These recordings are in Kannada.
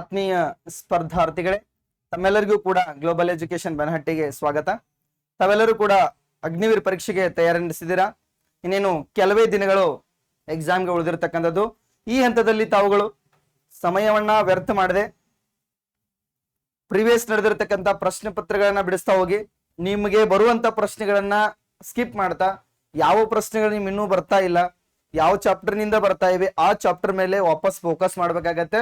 ಆತ್ಮೀಯ ಸ್ಪರ್ಧಾರ್ಥಿಗಳೇ, ತಮ್ಮೆಲ್ಲರಿಗೂ ಕೂಡ ಗ್ಲೋಬಲ್ ಎಜುಕೇಶನ್ ಬೆನಹಟ್ಟಿಗೆ ಸ್ವಾಗತ. ತಾವೆಲ್ಲರೂ ಕೂಡ ಅಗ್ನಿವೀರ್ ಪರೀಕ್ಷೆಗೆ ತಯಾರಿ ನಡೆಸಿದ್ದೀರಾ ಇನ್ನೇನು ಕೆಲವೇ ದಿನಗಳು ಎಕ್ಸಾಮ್ಗೆ ಉಳಿದಿರತಕ್ಕಂಥದ್ದು. ಈ ಹಂತದಲ್ಲಿ ತಾವುಗಳು ಸಮಯವನ್ನ ವ್ಯರ್ಥ ಮಾಡದೆ ಪ್ರಿವಿಯಸ್ ನಡೆದಿರತಕ್ಕಂಥ ಪ್ರಶ್ನೆ ಪತ್ರಗಳನ್ನ ಬಿಡಿಸ್ತಾ ಹೋಗಿ, ನಿಮಗೆ ಬರುವಂತ ಪ್ರಶ್ನೆಗಳನ್ನ ಸ್ಕಿಪ್ ಮಾಡ್ತಾ, ಯಾವ ಪ್ರಶ್ನೆಗಳು ನಿಮ್ ಇನ್ನೂ ಬರ್ತಾ ಇಲ್ಲ, ಯಾವ ಚಾಪ್ಟರ್ನಿಂದ ಬರ್ತಾ ಇವೆ, ಆ ಚಾಪ್ಟರ್ ಮೇಲೆ ವಾಪಸ್ ಫೋಕಸ್ ಮಾಡ್ಬೇಕಾಗತ್ತೆ.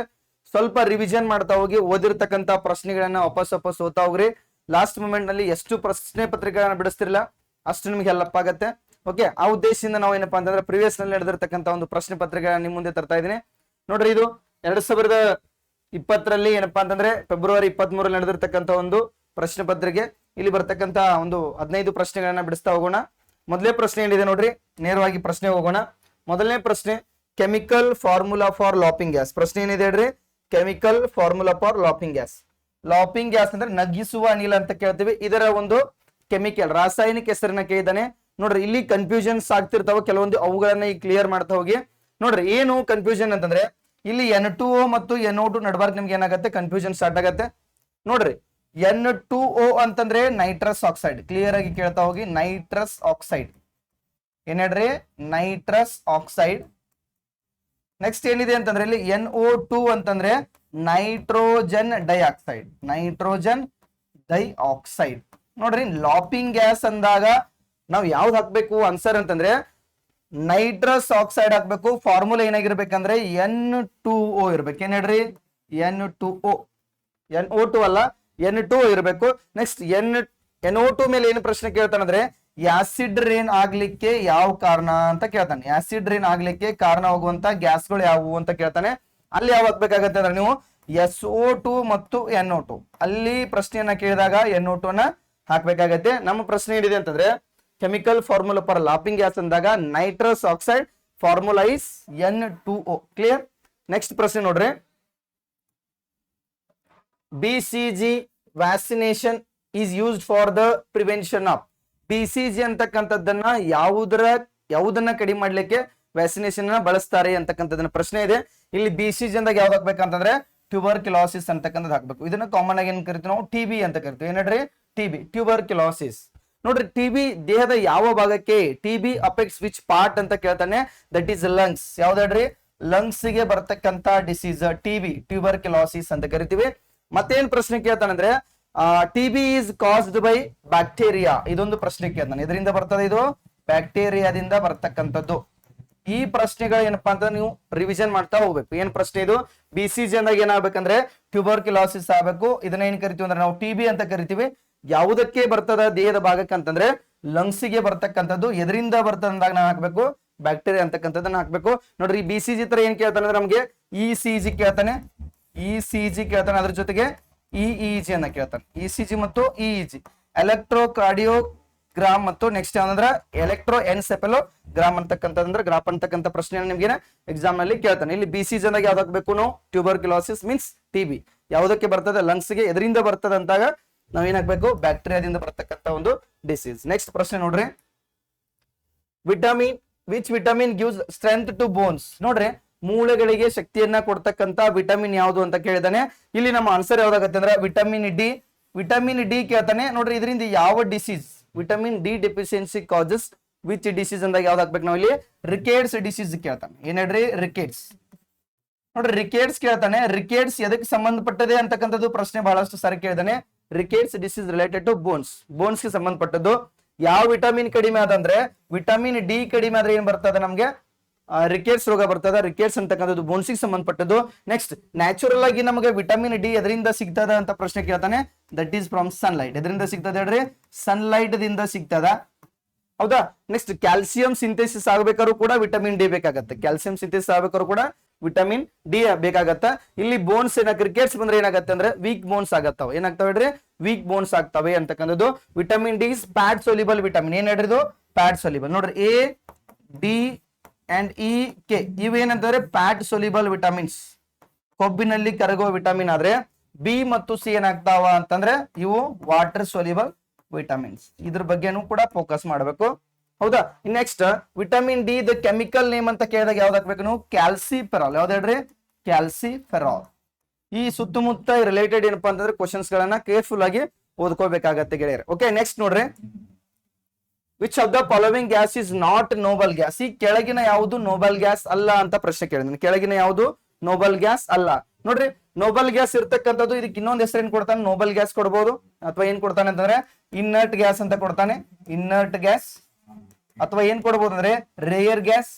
ಸ್ವಲ್ಪ ರಿವಿಷನ್ ಮಾಡ್ತಾ ಹೋಗಿ ಓದಿರ್ತಕ್ಕಂತ ಪ್ರಶ್ನೆಗಳನ್ನ ವಾಪಸ್ ವಾಪಸ್ ಓದ್ತಾ ಹೋಗ್ರಿ. ಲಾಸ್ಟ್ ಮೂಮೆಂಟ್ನಲ್ಲಿ ಎಷ್ಟು ಪ್ರಶ್ನೆ ಪತ್ರಿಕೆಗಳನ್ನ ಬಿಡಿಸ್ತಿರಲ್ಲ ಅಷ್ಟು ನಿಮ್ಗೆ ಹೆಲ್ಪ್ ಆಗತ್ತೆ. ಓಕೆ ಆ ಉದ್ದೇಶದಿಂದ ನಾವು ಏನಪ್ಪಾ ಅಂತಂದ್ರೆ ಪ್ರಿವಿಯಸ್ನಲ್ಲಿ ನಡೆದಿರ್ತಕ್ಕಂತ ಒಂದು ಪ್ರಶ್ನೆ ಪತ್ರಿಕೆಗಳನ್ನ ನಿಮ್ ಮುಂದೆ ತರ್ತಾ ಇದೀನಿ ನೋಡ್ರಿ ಇದು ಎರಡ್ ಸಾವಿರದ ಇಪ್ಪತ್ತರಲ್ಲಿ ಏನಪ್ಪಾ ಅಂತಂದ್ರೆ ಫೆಬ್ರವರಿ ಇಪ್ಪತ್ತ್ ಮೂರಲ್ಲಿ ನಡೆದಿರ್ತಕ್ಕಂತ ಒಂದು ಪ್ರಶ್ನೆ ಪತ್ರಿಕೆ. ಇಲ್ಲಿ ಬರ್ತಕ್ಕಂತ ಒಂದು ಹದಿನೈದು ಪ್ರಶ್ನೆಗಳನ್ನ ಬಿಡಿಸ್ತಾ ಹೋಗೋಣ. ಮೊದಲೇ ಪ್ರಶ್ನೆ ಏನಿದೆ ನೋಡ್ರಿ, ನೇರವಾಗಿ ಪ್ರಶ್ನೆ ಹೋಗೋಣ. ಮೊದಲನೇ ಪ್ರಶ್ನೆ chemical formula for laughing gas ಪ್ರಶ್ನೆ ಏನಿದೆ ಹೇಳ್ರಿ? Chemical formula for laughing gas. Laughing gas ಅಂದ್ರೆ ನಗಿಸುವ ಅನಿಲ ಅಂತ ಕೇಳ್ತೀವಿ. ಇದರ ಒಂದು ಕೆಮಿಕಲ್, ರಾಸಾಯನಿಕ ಹೆಸರನ್ನ ಕೇಳಿದಾನೆ ನೋಡ್ರಿ, ಇಲ್ಲಿ ಕನ್ಫ್ಯೂಷನ್ಸ್ ಆಗ್ತಿರ್ತಾವ. ಕೆಲವೊಂದು ಅವುಗಳನ್ನ ಈಗ ಕ್ಲಿಯರ್ ಮಾಡ್ತಾ ಹೋಗಿ. ನೋಡ್ರಿ, ಏನು ಕನ್ಫ್ಯೂಷನ್ ಅಂತಂದ್ರೆ, ಇಲ್ಲಿ ಎನ್ ಟು ಓ ಮತ್ತು ಎನ್ ಓ ಟು ನಡ್ಬಾರ್ಕ್ ನಿಮ್ಗೆ ಏನಾಗುತ್ತೆ? ಕನ್ಫ್ಯೂಷನ್ ಸ್ಟಾರ್ಟ್ ಆಗತ್ತೆ. ನೋಡ್ರಿ ಎನ್ ಟು ಓ ಅಂತಂದ್ರೆ ನೈಟ್ರಸ್ ಆಕ್ಸೈಡ್ ಕ್ಲಿಯರ್ ಆಗಿ ಕೇಳ್ತಾ ಹೋಗಿ ನೈಟ್ರಸ್ ಆಕ್ಸೈಡ್ ಏನ್ ಹೇಳ್ರಿ? ನೈಟ್ರಸ್ ಆಕ್ಸೈಡ್ ನೆಕ್ಸ್ಟ್ ಏನಿದೆ ಅಂತಂದ್ರೆ ಇಲ್ಲಿ ಎನ್ ಓ ಟೂ ಅಂತಂದ್ರೆ ನೈಟ್ರೋಜನ್ ಡೈಆಕ್ಸೈಡ್ ನೈಟ್ರೋಜನ್ ಡೈಆಕ್ಸೈಡ್ ನೋಡ್ರಿ ಲಾಪಿಂಗ್ ಗ್ಯಾಸ್ ಅಂದಾಗ ನಾವು ಯಾವ್ದು ಹಾಕ್ಬೇಕು? ಆನ್ಸರ್ ಅಂತಂದ್ರೆ ನೈಟ್ರಸ್ ಆಕ್ಸೈಡ್ ಹಾಕ್ಬೇಕು. ಫಾರ್ಮುಲಾ ಏನಾಗಿರ್ಬೇಕಂದ್ರೆ ಎನ್ ಟೂ ಓ ಇರ್ಬೇಕು. ಏನ್ ಹೇಳ್ರಿ? N two O N O two ಅಲ್ಲ ಎನ್ ಟು ಇರಬೇಕು. Next N N O two ಮೇಲೆ ಏನು ಪ್ರಶ್ನೆ ಕೇಳ್ತಾನಂದ್ರೆ ಆಸಿಡ್ ರೇನ್ ಆಗ್ಲಿಕ್ಕೆ ಯಾವ ಕಾರಣ ಅಂತ ಕೇಳ್ತಾನೆ. ಆಸಿಡ್ ರೇನ್ ಆಗ್ಲಿಕ್ಕೆ ಕಾರಣ ಆಗುವಂತ ಗ್ಯಾಸ್ಗಳು ಯಾವುವು ಅಂತ ಕೇಳ್ತಾನೆ. ಅಲ್ಲಿ ಯಾವ ಹಾಕ್ಬೇಕಾಗತ್ತೆ ಅಂದ್ರೆ ನೀವು ಎಸ್ ಓ ಟು ಮತ್ತು ಎನ್ ಓ ಟು. ಅಲ್ಲಿ ಪ್ರಶ್ನೆಯನ್ನ ಕೇಳಿದಾಗ ಎನ್ ಓ ಟು ಅನ್ನ ಹಾಕ್ಬೇಕಾಗತ್ತೆ. ನಮ್ಮ ಪ್ರಶ್ನೆ ಏನಿದೆ ಅಂತಂದ್ರೆ, chemical formula for laughing gas ಅಂದಾಗ nitrous oxide formula is N two O clear next ಪ್ರಶ್ನೆ ನೋಡ್ರಿ. B C G vaccination is used for the prevention of C G ಅಂತಕ್ಕಂಥದ್ದನ್ನ ಯಾವುದರ, ಯಾವುದನ್ನ ಕಡಿಮೆ ಮಾಡ್ಲಿಕ್ಕೆ ವ್ಯಾಕ್ಸಿನೇಷನ್ ಬಳಸ್ತಾರೆ ಅಂತಕ್ಕಂಥದ್ದನ್ನ ಪ್ರಶ್ನೆ ಇದೆ. ಇಲ್ಲಿ ಬಿ ಸಿ ಜಿ ಅಂದಾಗ ಯಾವ್ದು ಹಾಕ್ಬೇಕಂತಂದ್ರೆ ಟ್ಯೂಬರ್ ಕ್ಯುಲಾಸಿಸ್ ಅಂತಕ್ಕಂಥದ್ದು ಹಾಕ್ಬೇಕು. ಇದನ್ನ ಕಾಮನ್ ಆಗಿ ಏನ್ ಕರಿತೀವಿ ನಾವು? ಟಿ ಬಿ ಅಂತ ಕರಿತೀವಿ. ಏನಡ್ರಿ? ಟಿ ಬಿ ಟ್ಯೂಬರ್ ಕ್ಯುಲಾಸಿಸ್ ನೋಡ್ರಿ ಟಿ ಬಿ ದೇಹದ ಯಾವ ಭಾಗಕ್ಕೆ T B affects which part ಅಂತ ಕೇಳ್ತಾನೆ? ದಟ್ ಈಸ್ ಲಂಗ್ಸ್ ಯಾವ್ದಾಡ್ರಿ? ಲಂಗ್ಸ್ಗೆ ಬರ್ತಕ್ಕಂತ disease T B tuberculosis ಅಂತ ಕರಿತೀವಿ. ಮತ್ತೇನ್ ಪ್ರಶ್ನೆ ಕೇಳ್ತಾನಂದ್ರೆ T B is caused by bacteria ಇದೊಂದು ಪ್ರಶ್ನೆ ಕೇಳ್ತಾನೆ ಇದರಿಂದ ಬರ್ತದೆ ಇದು? ಬ್ಯಾಕ್ಟೀರಿಯಾದಿಂದ ಬರ್ತಕ್ಕಂಥದ್ದು. ಈ ಪ್ರಶ್ನೆಗಳು ಏನಪ್ಪಾ ಅಂತ ನೀವು ರಿವಿಷನ್ ಮಾಡ್ತಾ ಹೋಗ್ಬೇಕು. ಏನ್ ಪ್ರಶ್ನೆ ಇದು? ಬಿ ಸಿ ಜಿ ಅಂದಾಗ ಏನಾಗ್ಬೇಕಂದ್ರೆ ಟ್ಯೂಬರ್ ಕಿಲಾಸಿಸ್ ಆಗ್ಬೇಕು. ಇದನ್ನ ಏನ್ ಕರಿತೀವಿ ಅಂದ್ರೆ ನಾವು ಟಿ ಬಿ ಅಂತ ಕರಿತೀವಿ. ಯಾವುದಕ್ಕೆ ಬರ್ತದ? ದೇಹದ ಭಾಗಕ್ಕೆ ಅಂತಂದ್ರೆ ಲಂಗ್ಸ್ಗೆ ಬರ್ತಕ್ಕಂಥದ್ದು. ಎದರಿಂದ ಬರ್ತದ ಅಂದಾಗ ನಾವು ಹಾಕ್ಬೇಕು. ಬ್ಯಾಕ್ಟೀರಿಯಾ ಅಂತಕ್ಕಂಥದ್ದನ್ನ ಹಾಕ್ಬೇಕು. ನೋಡ್ರಿ ಬಿ ಸಿ ಜಿ ತರ ಏನ್ ಕೇಳ್ತಾನೆ ಅಂದ್ರೆ ನಮ್ಗೆ ಇ ಸಿ ಜಿ ಕೇಳ್ತಾನೆ. ಇ ಸಿ ಜಿ ಕೇಳ್ತಾನೆ. ಅದ್ರ ಜೊತೆಗೆ ಇ ಇ ಜಿ ಅನ್ನ ಕೇಳ್ತಾನೆ ಇ ಸಿ ಜಿ ಮತ್ತು ಇ ಜಿ. ಎಲೆಕ್ಟ್ರೋ ಕಾರ್ಡಿಯೋಗ್ರಾಮ್ ಮತ್ತು ನೆಕ್ಸ್ಟ್ ಯಾವಂದ್ರ ಎಲೆಕ್ಟ್ರೋ ಎನ್ಸೆಪೆಲೋ ಗ್ರಾಮ್ ಅಂತಕ್ಕಂಥದ್ರೆ ಗ್ರಾಪ್ ಅಂತಕ್ಕಂಥ ಪ್ರಶ್ನೆ ನಿಮ್ಗೆ ಎಕ್ಸಾಮ್ನಲ್ಲಿ ಕೇಳ್ತಾನೆ. ಇಲ್ಲಿ ಬಿ ಸಿ ಜನದಾಗ ಯಾವ್ದು ಹಾಕ್ಬೇಕು ನಾವು tuberculosis means T B. ಯಾವುದಕ್ಕೆ ಬರ್ತದೆ? ಲಂಗ್ಸ್ಗೆ ಎದರಿಂದ ಬರ್ತದೆ ಅಂತಾಗ ನಾವ್ ಏನ್ ಹಾಕ್ಬೇಕು? ಬ್ಯಾಕ್ಟೀರಿಯಾದಿಂದ ಬರ್ತಕ್ಕಂಥ ಒಂದು ಡಿಸೀಸ್ ನೆಕ್ಸ್ಟ್ ಪ್ರಶ್ನೆ ನೋಡ್ರಿ. Vitamin which vitamin gives strength to bones ನೋಡ್ರಿ. ಮೂಳೆಗಳಿಗೆ ಶಕ್ತಿಯನ್ನ ಕೊಡ್ತಕ್ಕಂತ ವಿಟಮಿನ್ ಯಾವುದು ಅಂತ ಕೇಳಿದಾನೆ. ಇಲ್ಲಿ ನಮ್ಮ ಆನ್ಸರ್ ಯಾವ್ದಾಗತ್ತೆ ಅಂದ್ರೆ ವಿಟಮಿನ್ ಡಿ. ವಿಟಮಿನ್ ಡಿ ಕೇಳ್ತಾನೆ. ನೋಡ್ರಿ, ಇದರಿಂದ ಯಾವ disease vitamin D deficiency causes which disease ಅಂದಾಗ ಯಾವ್ದು ಹಾಕ್ಬೇಕು ನಾವು ಇಲ್ಲಿ? ರಿಕೇಡ್ಸ್ ಡಿಸೀಸ್ ಕೇಳ್ತಾನೆ. ಏನ್ ಹೇಳ್ರಿ ರಿಕೇಡ್ಸ್ ನೋಡ್ರಿ ರಿಕೇಡ್ಸ್ ಕೇಳ್ತಾನೆ. ರಿಕೇಡ್ಸ್ ಎದಕ್ಕೆ ಸಂಬಂಧಪಟ್ಟದೆ ಅಂತಕ್ಕಂಥದ್ದು ಪ್ರಶ್ನೆ ಬಹಳಷ್ಟು ಸಾರಿ ಕೇಳ್ತಾನೆ rickets disease related to bones ಬೋನ್ಸ್ಗೆ ಸಂಬಂಧಪಟ್ಟದ್ದು. ಯಾವ ವಿಟಮಿನ್ ಕಡಿಮೆ ಆದಂದ್ರೆ ವಿಟಮಿನ್ ಡಿ ಕಡಿಮೆ ಆದ್ರೆ ಏನ್ ಬರ್ತದೆ ನಮ್ಗೆ? ರಿಕೇಟ್ಸ್ ರೋಗ ಬರ್ತದ. ರಿಕೇಟ್ಸ್ ಅಂತಕ್ಕಂಥದ್ದು ಬೋನ್ಸಿಗೆ ಸಂಬಂಧಪಟ್ಟದ್ದು. ನೆಕ್ಸ್ಟ್ ನ್ಯಾಚುರಲ್ ಆಗಿ ನಮಗೆ ವಿಟಮಿನ್ ಡಿ ಎದರಿಂದ ಸಿಗ್ತದ ಅಂತ ಪ್ರಶ್ನೆ ಕೇಳ್ತಾನೆ. ದಟ್ ಈಸ್ ಫ್ರಮ್ ಸನ್ಲೈಟ್ ಎದರಿಂದ ಸಿಗ್ತದೆ ಹೇಳ್ರಿ? ಸನ್ಲೈಟ್ ದಿಂದ ಸಿಗ್ತದ. ಹೌದಾ? ನೆಕ್ಸ್ಟ್ ಕ್ಯಾಲ್ಸಿಯಂ ಸಿಂಥೆಸಿಸ್ ಆಗ್ಬೇಕಾದ್ರೂ ಕೂಡ ವಿಟಮಿನ್ ಡಿ ಬೇಕಾಗತ್ತೆ. ಕ್ಯಾಲ್ಸಿಯಂ ಸಿಂಥೆಸಿಸ್ ಆಗ್ಬೇಕಾದ್ರೂ ಕೂಡ ವಿಟಮಿನ್ ಡಿ ಬೇಕಾಗತ್ತ. ಇಲ್ಲಿ ಬೋನ್ಸ್ ಏನ ಕ್ರಿಕೆಟ್ಸ್ ಬಂದ್ರೆ ಏನಾಗತ್ತೆ ಅಂದ್ರೆ ವೀಕ್ ಬೋನ್ಸ್ ಆಗತ್ತಾವ. ಏನಾಗ್ತಾವ ಹೇಳ್ರಿ? ವೀಕ್ ಬೋನ್ಸ್ ಆಗ್ತವೆ ಅಂತಕ್ಕಂಥದ್ದು. Vitamin D fat soluble vitamin ಏನ್ ಇದು? ಪ್ಯಾಡ್ ಸೊಲಿಬಲ್ ನೋಡ್ರಿ A D and E K ಇವೇನಂತಂದ್ರೆ fat soluble vitamins ಕೊಬ್ಬಿನಲ್ಲಿ ಕರಗುವ ವಿಟಮಿನ್ ಆದ್ರೆ ಬಿ ಮತ್ತು ಸಿ ಏನಾಗ್ತಾವ ಅಂತಂದ್ರೆ ಇವು ವಾಟರ್ ಸೊಲಿಬಲ್ ವಿಟಮಿನ್ಸ್ ಇದ್ರ ಬಗ್ಗೆನೂ ಕೂಡ ಫೋಕಸ್ ಮಾಡಬೇಕು. ಹೌದಾ? Next vitamin D the chemical name ಅಂತ ಕೇಳಿದಾಗ ಯಾವ್ದು ಹಾಕ್ಬೇಕು ಕ್ಯಾಲ್ಸಿ ಫೆರಾಲ್ ಯಾವ್ದು ಹೇಳ್ರಿ? ಕ್ಯಾಲ್ಸಿಫೆರಾಲ್ ಈ ಸುತ್ತಮುತ್ತ ರಿಲೇಟೆಡ್ ಏನಪ್ಪಾ ಅಂತಂದ್ರೆ ಕ್ವಶನ್ಸ್ ಗಳನ್ನ ಕೇರ್ಫುಲ್ ಆಗಿ ಓದ್ಕೋಬೇಕಾಗತ್ತೆ ಗೆಳೆಯರೆ. ಓಕೆ ನೆಕ್ಸ್ಟ್ ನೋಡ್ರಿ. Which of the following gas is not noble gas ಈ ಕೆಳಗಿನ ಯಾವುದು ನೋಬಲ್ ಗ್ಯಾಸ್ ಅಲ್ಲ ಅಂತ ಪ್ರಶ್ನೆ ಕೇಳಿದ್ದೀನಿ. ಕೆಳಗಿನ ಯಾವುದು ನೋಬಲ್ ಗ್ಯಾಸ್ ಅಲ್ಲ. ನೋಡ್ರಿ ನೋಬಲ್ ಗ್ಯಾಸ್ ಇರ್ತಕ್ಕಂಥದ್ದು ಇದಕ್ಕೆ ಇನ್ನೊಂದು ಹೆಸರು ಏನ್ ಕೊಡ್ತಾನೆ? ನೋಬಲ್ ಗ್ಯಾಸ್ ಕೊಡ್ಬೋದು. ಅಥವಾ ಏನ್ ಕೊಡ್ತಾನೆ ಅಂತಂದ್ರೆ ಇನ್ನರ್ಟ್ ಗ್ಯಾಸ್ ಅಂತ ಕೊಡ್ತಾನೆ. ಇನ್ನರ್ಟ್ ಗ್ಯಾಸ್ ಅಥವಾ ಏನ್ ಕೊಡ್ಬೋದು ಅಂದ್ರೆ ರೇಯರ್ ಗ್ಯಾಸ್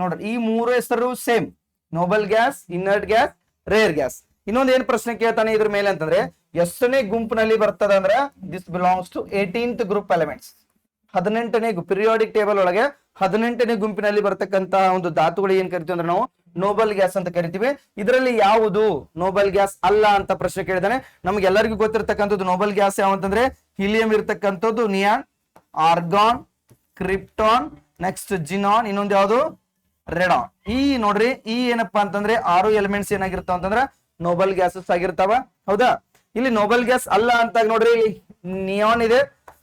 ನೋಡ್ರಿ, ಈ ಮೂರು ಹೆಸರು same. Noble gas inert gas rare gas ಇನ್ನೊಂದ್ ಏನ್ ಪ್ರಶ್ನೆ ಕೇಳ್ತಾನೆ ಇದ್ರ ಮೇಲೆ ಅಂತಂದ್ರೆ, ಎಷ್ಟನೇ ಗುಂಪಿನಲ್ಲಿ ಬರ್ತದೆ ಅಂದ್ರೆ this belongs to eighteenth group elements ಹದಿನೆಂಟನೇ ಪಿರಿಯಾಡಿಕ್ ಟೇಬಲ್ ಒಳಗೆ ಹದಿನೆಂಟನೇ ಗುಂಪಿನಲ್ಲಿ ಬರ್ತಕ್ಕಂತಹ ಒಂದು ಧಾತುಗಳು ಏನ್ ಕರಿತೀವಿ ಅಂದ್ರೆ ನಾವು ನೋಬಲ್ ಗ್ಯಾಸ್ ಅಂತ ಕರಿತೀವಿ. ಇದರಲ್ಲಿ ಯಾವುದು ನೋಬಲ್ ಗ್ಯಾಸ್ ಅಲ್ಲ ಅಂತ ಪ್ರಶ್ನೆ ಕೇಳಿದಾನೆ. ನಮ್ಗೆ ಎಲ್ಲರಿಗೂ ಗೊತ್ತಿರತಕ್ಕಂಥದ್ದು ನೋಬಲ್ ಗ್ಯಾಸ್ ಯಾವ ಅಂತಂದ್ರೆ ಹೀಲಿಯಂ ಇರ್ತಕ್ಕಂಥದ್ದು neon argon krypton next xenon ಇನ್ನೊಂದು ಯಾವುದು? ರೆಡಾನ್ ಈ ನೋಡ್ರಿ, ಈ ಏನಪ್ಪಾ ಅಂತಂದ್ರೆ, ಆರು ಎಲಿಮೆಂಟ್ಸ್ ಏನಾಗಿರ್ತಾವ ಅಂತಂದ್ರ ನೋಬಲ್ ಗ್ಯಾಸಸ್ ಆಗಿರ್ತಾವ? ಹೌದಾ? ಇಲ್ಲಿ ನೋಬಲ್ ಗ್ಯಾಸ್ ಅಲ್ಲ ಅಂತ ನೋಡ್ರಿ, ಇಲ್ಲಿ ನಿಯಾನ್ ಇದೆ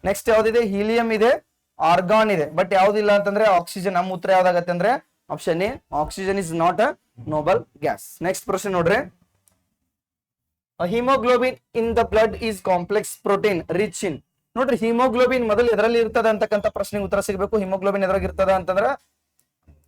ನೆಕ್ಸ್ಟ್ ಯಾವ್ದಿದೆ? ಹೀಲಿಯಂ ಇದೆ ಆರ್ಗಾನ್ ಇದೆ. ಬಟ್ ಯಾವ್ದಿಲ್ಲ ಅಂತಂದ್ರೆ ಆಕ್ಸಿಜನ್ ನಮ್ಮ ಉತ್ತರ ಯಾವ್ದಾಗತ್ತೆ ಅಂದ್ರೆ option A oxygen is not a noble gas next ಪ್ರಶ್ನೆ ನೋಡ್ರಿ. Haemoglobin in the blood is complex protein rich in ನೋಡ್ರಿ ಹಿಮೋಗ್ಲೋಬಿನ್ ಮೊದಲು ಎದರಲ್ಲಿ ಇರ್ತದ ಅಂತಕ್ಕಂಥ ಪ್ರಶ್ನೆಗೆ ಉತ್ತರ ಸಿಗಬೇಕು. ಹಿಮೋಗ್ಲೋಬಿನ್ ಎದ್ರಾಗ ಇರ್ತದ ಅಂತಂದ್ರೆ